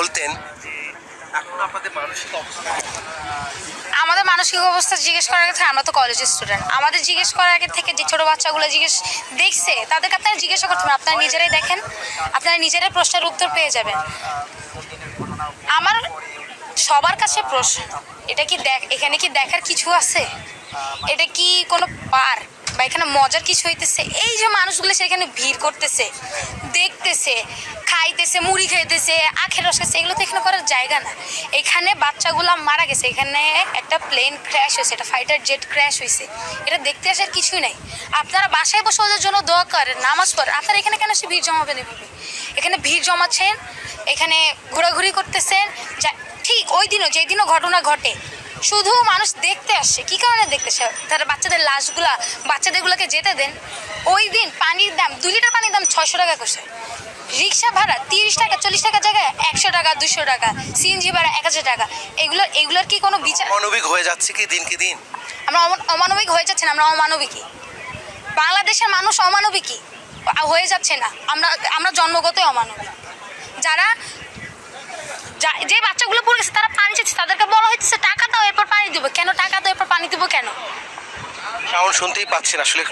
বলতেন আমাদের মানসিক অবস্থা জিজ্ঞেস করার থেকে আমরা তো কলেজের স্টুডেন্ট আমাদের জিজ্ঞেস করার আগে থেকে যে ছোটো বাচ্চাগুলো জিজ্ঞেস দেখছে, তাদেরকে আপনারা জিজ্ঞাসা করতে পারেন আপনারা নিজেরাই দেখেন, আপনারা নিজেরাই প্রশ্নের উত্তর পেয়ে যাবেন। আমার সবার কাছে প্রশ্ন, এটা কি দেখ, এখানে কি দেখার কিছু আছে? এটা কি কোনো পার? বা এখানে মজার কিছু হইতেছে, এই যে মানুষগুলো সেখানে ভিড় করতেছে, দেখতেছে, খাইতেছে, মুড়ি খাইতেছে আখের রস খাইতেছে, এগুলো তো এখানে করার জায়গা না। এখানে বাচ্চাগুলো মারা গেছে, এখানে একটা প্লেন ক্র্যাশ হয়েছে, একটা ফাইটার জেট ক্র্যাশ হয়েছে এটা দেখতে আসার কিছুই নাই। আপনারা বাসায় বসে ওদের জন্য দোয়া করেন, নামাজ পড়েন। আপনারা এখানে কেন সে ভিড় জমাবেন এভাবে? এখানে ভিড় জমাচ্ছেন, এখানে ঘোরাঘুরি করতেছেন, যা ঠিক ওই দিনও যেই দিনও ঘটনা ঘটে শুধু মানুষ দেখতে আসছে কি কারণে দেখতে আসে? তারা বাচ্চাদের লাশগুলা বাচ্চাদেরগুলোকে যেতে দেন। ওই দিন পানির দাম দুই লিটার পানির দাম ছয়শো টাকা করছে রিক্সা ভাড়া তিরিশ টাকা চল্লিশ টাকা জায়গায় একশো টাকা দুশো টাকা সিএনজি ভাড়া এক হাজার টাকা। এগুলো এগুলোর কি কোনো বিচার? মানবিক হয়ে যাচ্ছে কি দিনকে দিন? আমরা অমান- অমানবিক হয়ে যাচ্ছে না আমরা অমানবিকই। বাংলাদেশের মানুষ অমানবিকই। হয়ে যাচ্ছে না। আমরা আমরা জন্মগতই অমানবিক। যারা যা- যে বাচ্চাগুলো পড়ে গেছে তারা পানি চাচ্ছে তাদেরকে বলা হচ্ছে টাকা দাও এরপর পানি দিব কেন টাকা দাও এরপর পানি দিব কেন সাউন্ড শুনতেই পাচ্ছেন আসলে